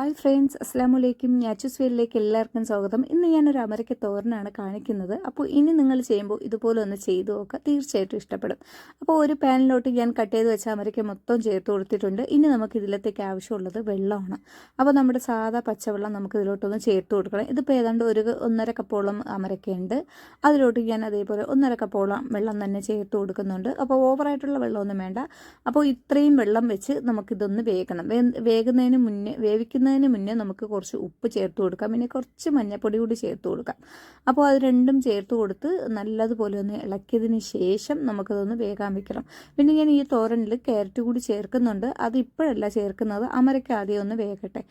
Hi friends അസ്സാം വലൈക്കും ഞാച്ചൂസ് വീലിലേക്ക് എല്ലാവർക്കും സ്വാഗതം. ഇന്ന് ഞാനൊരു അമരയ്ക്ക തോരനാണ് കാണിക്കുന്നത്. അപ്പോൾ ഇനി നിങ്ങൾ ചെയ്യുമ്പോൾ ഇതുപോലെ ഒന്ന് ചെയ്തു നോക്കുക. തീർച്ചയായിട്ടും ഇഷ്ടപ്പെടും. അപ്പോൾ ഒരു പാനിലോട്ട് ഞാൻ കട്ട് ചെയ്ത് വെച്ച അമരയ്ക്ക മൊത്തം ചേർത്ത് കൊടുത്തിട്ടുണ്ട്. ഇനി നമുക്ക് ഇതിലത്തേക്ക് ആവശ്യമുള്ളത് വെള്ളമാണ്. അപ്പോൾ നമ്മുടെ സാധാ പച്ചവെള്ളം നമുക്ക് ഇതിലോട്ടൊന്ന് ചേർത്ത് കൊടുക്കണം. ഇതിപ്പോൾ ഏതാണ്ട് ഒരു ഒന്നര കപ്പോളം അമരക്കയുണ്ട് അതിലോട്ട് ഞാൻ അതേപോലെ ഒന്നര കപ്പോളം വെള്ളം തന്നെ ചേർത്ത് കൊടുക്കുന്നുണ്ട്. അപ്പോൾ ഓവറായിട്ടുള്ള വെള്ളമൊന്നും വേണ്ട. അപ്പോൾ ഇത്രയും വെള്ളം വെച്ച് നമുക്കിതൊന്ന് വേഗണം വേകുന്നതിന് മുന്നേ വേവിക്കുന്ന ഇടുന്നതിന് മുന്നേ നമുക്ക് കുറച്ച് ഉപ്പ് ചേർത്ത് കൊടുക്കാം. പിന്നെ കുറച്ച് മഞ്ഞൾപ്പൊടി കൂടി ചേർത്ത് കൊടുക്കാം. അപ്പോൾ അത് രണ്ടും ചേർത്ത് കൊടുത്ത് നല്ലതുപോലെ ഒന്ന് ഇളക്കിയതിന് ശേഷം നമുക്കതൊന്ന് വേഗം വെക്കണം. പിന്നെ ഞാൻ ഈ തോരനിൽ ക്യാരറ്റ് കൂടി ചേർക്കുന്നുണ്ട്. അത് ഇപ്പോഴല്ല ചേർക്കുന്നത്. അമരയ്ക്ക് ആദ്യം ഒന്ന് വേകട്ടെ.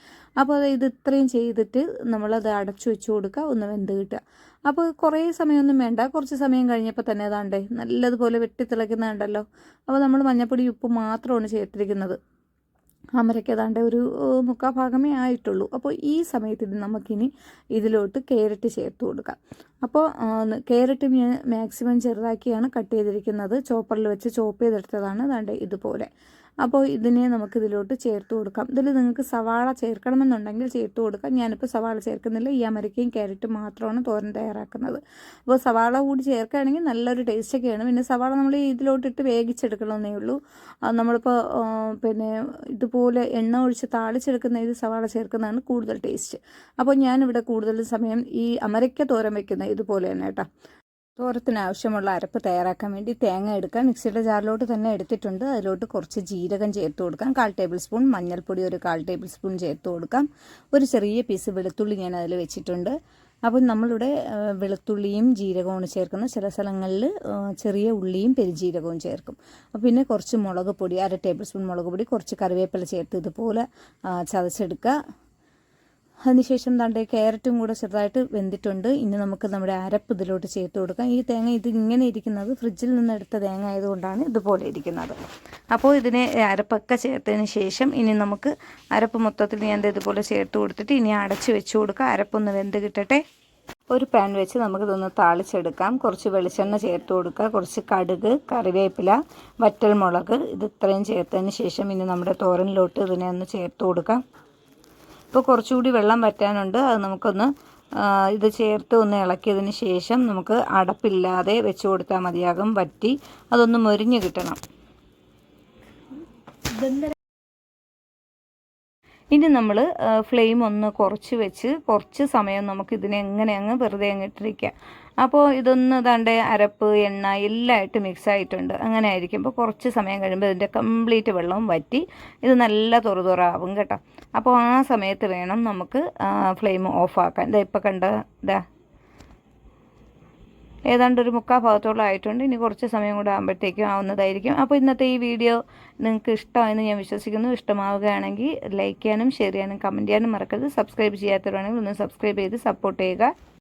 അപ്പോൾ ഇത് ഇത്രയും ചെയ്തിട്ട് നമ്മളത് അടച്ചു വെച്ച് കൊടുക്കുക. ഒന്ന് വെന്ത് കിട്ടുക. അപ്പോൾ കുറേ സമയമൊന്നും വേണ്ട. കുറച്ച് സമയം കഴിഞ്ഞപ്പോൾ തന്നെ അതാണ്ടേ നല്ലതുപോലെ വെട്ടിത്തിളയ്ക്കുന്നുണ്ടല്ലോ അപ്പോൾ നമ്മൾ മഞ്ഞപ്പൊടി ഉപ്പ് മാത്രമാണ് ചേർത്തിരിക്കുന്നത്. അമരയ്ക്ക് ഏതാണ്ട് ഒരു മുക്കാൽ ഭാഗമേ ആയിട്ടുള്ളൂ. അപ്പോൾ ഈ സമയത്ത് നമുക്കിനി ഇതിലോട്ട് കേരറ്റ് ചേർത്ത് കൊടുക്കാം. അപ്പോൾ കേരറ്റ് ഞാൻ മാക്സിമം ചെറുതാക്കിയാണ് കട്ട് ചെയ്തിരിക്കുന്നത്. ചോപ്പറിൽ വെച്ച് ചോപ്പ് ചെയ്തെടുത്തതാണ് അതാണ്ട് ഇതുപോലെ. അപ്പോൾ ഇതിനെ നമുക്ക് ഇതിലോട്ട് ചേർത്ത് കൊടുക്കാം. ഇതിൽ നിങ്ങൾക്ക് സവാള ചേർക്കണമെന്നുണ്ടെങ്കിൽ ചേർത്ത് കൊടുക്കാം. ഞാനിപ്പോൾ സവാള ചേർക്കുന്നില്ല. ഈ അമരക്കയും ക്യാരറ്റും മാത്രമാണ് തോരൻ തയ്യാറാക്കുന്നത്. അപ്പോൾ സവാള കൂടി ചേർക്കുകയാണെങ്കിൽ നല്ലൊരു ടേസ്റ്റൊക്കെയാണ്. പിന്നെ സവാള നമ്മൾ ഇതിലോട്ടിട്ട് വേവിച്ചെടുക്കണമെന്നേ ഉള്ളൂ. നമ്മളിപ്പോൾ പിന്നെ ഇതുപോലെ എണ്ണ ഒഴിച്ച് താളിച്ചെടുക്കുന്ന ഇത് സവാള ചേർക്കുന്നതാണ് കൂടുതൽ ടേസ്റ്റ്. അപ്പോൾ ഞാനിവിടെ കൂടുതൽ സമയം ഈ അമരയ്ക്ക തോരൻ വെക്കുന്ന ഇതുപോലെ തന്നെ കേട്ടോ. തോരത്തിന് ആവശ്യമുള്ള അരപ്പ് തയ്യാറാക്കാൻ വേണ്ടി തേങ്ങ എടുക്കാം. മിക്സിയുടെ ജാറിലോട്ട് തന്നെ എടുത്തിട്ടുണ്ട്. അതിലോട്ട് കുറച്ച് ജീരകം ചേർത്ത് കൊടുക്കാം. കാൽ ടേബിൾ സ്പൂൺ മഞ്ഞൾപ്പൊടി ഒരു കാൽ ടേബിൾ സ്പൂൺ ചേർത്ത് കൊടുക്കാം. ഒരു ചെറിയ പീസ് വെളുത്തുള്ളി ഞാൻ അതിൽ വെച്ചിട്ടുണ്ട്. അപ്പം നമ്മളിവിടെ വെളുത്തുള്ളിയും ജീരകവും ചേർക്കുന്ന ചില സ്ഥലങ്ങളിൽ ചെറിയ ഉള്ളിയും പെരുജീരകവും ചേർക്കും. അപ്പോൾ പിന്നെ കുറച്ച് മുളക് പൊടി അര ടേബിൾ സ്പൂൺ മുളക് പൊടി കുറച്ച് കറിവേപ്പില ചേർത്ത് ഇതുപോലെ ചതച്ചെടുക്കുക. അതിനുശേഷം തന്റെ ക്യാരറ്റും കൂടെ ചെറുതായിട്ട് വെന്തിട്ടുണ്ട്. ഇനി നമുക്ക് നമ്മുടെ അരപ്പ് ഇതിലോട്ട് ചേർത്ത് കൊടുക്കാം. ഈ തേങ്ങ ഇത് ഇങ്ങനെ ഇരിക്കുന്നത് ഫ്രിഡ്ജിൽ നിന്ന് എടുത്ത തേങ്ങ ആയതുകൊണ്ടാണ് ഇതുപോലെ ഇരിക്കുന്നത്. അപ്പോൾ ഇതിനെ അരപ്പൊക്കെ ചേർത്തതിന് ശേഷം ഇനി നമുക്ക് അരപ്പ് മൊത്തത്തിൽ ഞാൻ ഇതുപോലെ ചേർത്ത് കൊടുത്തിട്ട് ഇനി അടച്ച് വെച്ച് കൊടുക്കുക അരപ്പൊന്ന് വെന്ത് കിട്ടട്ടെ. ഒരു പാൻ വെച്ച് നമുക്കിതൊന്ന് താളിച്ചെടുക്കാം. കുറച്ച് വെളിച്ചെണ്ണ ചേർത്ത് കൊടുക്കുക. കുറച്ച് കടുക് കറിവേപ്പില വറ്റൽമുളക് ഇത് ഇത്രയും ചേർത്തതിന് ശേഷം ഇനി നമ്മുടെ തോരനിലോട്ട് ഇതിനെ ഒന്ന് ചേർത്ത് കൊടുക്കാം. ഇപ്പോൾ കുറച്ചുകൂടി വെള്ളം വറ്റാനുണ്ട്. അത് നമുക്കൊന്ന് ഇത് ചേർത്ത് ഒന്ന് ഇളക്കിയതിന് ശേഷം നമുക്ക് അടപ്പില്ലാതെ വെച്ച് കൊടുത്താൽ മതിയാകും. വറ്റി അതൊന്ന് മൊരിഞ്ഞ് കിട്ടണം. ഇനി നമ്മൾ ഫ്ലെയിം ഒന്ന് കുറച്ച് വെച്ച് കുറച്ച് സമയം നമുക്ക് ഇതിനെ എങ്ങനെ അങ്ങ് വെറുതെ അങ്ങിട്ടിരിക്കാം അപ്പോൾ ഇതൊന്ന് ദാണ്ട് അരപ്പ് എണ്ണ എല്ലായിട്ട് മിക്സ് ആയിട്ടുണ്ട്. അങ്ങനെ ആയിരിക്കും അപ്പോൾ കുറച്ച് സമയം കഴിയുമ്പോൾ ഇതിന്റെ കംപ്ലീറ്റ് വെള്ളവും വറ്റി ഇത് നല്ല തുറതുറാവും കേട്ടോ. അപ്പോൾ ആ സമയത്ത് വേണം നമുക്ക് ഫ്ലെയിം ഓഫാക്കാൻ ഇതാ ഇപ്പോൾ കണ്ട? ഇതാ ഏതാണ്ട് ഒരു മുക്കാൽ ഭാഗത്തോളം ആയിട്ടുണ്ട്. ഇനി കുറച്ച് സമയം കൂടെ ആകുമ്പോഴത്തേക്കും ആവുന്നതായിരിക്കും. അപ്പോൾ ഇന്നത്തെ ഈ വീഡിയോ നിങ്ങൾക്ക് ഇഷ്ടമായെന്ന് ഞാൻ വിശ്വസിക്കുന്നു. ഇഷ്ടമാവുകയാണെങ്കിൽ ലൈക്ക് ചെയ്യാനും ഷെയർ ചെയ്യാനും കമന്റ് ചെയ്യാനും മറക്കരുത്. സബ്സ്ക്രൈബ് ചെയ്യാത്തവരാണെങ്കിൽ ഒന്ന് സബ്സ്ക്രൈബ് ചെയ്ത് സപ്പോർട്ട് ചെയ്യുക.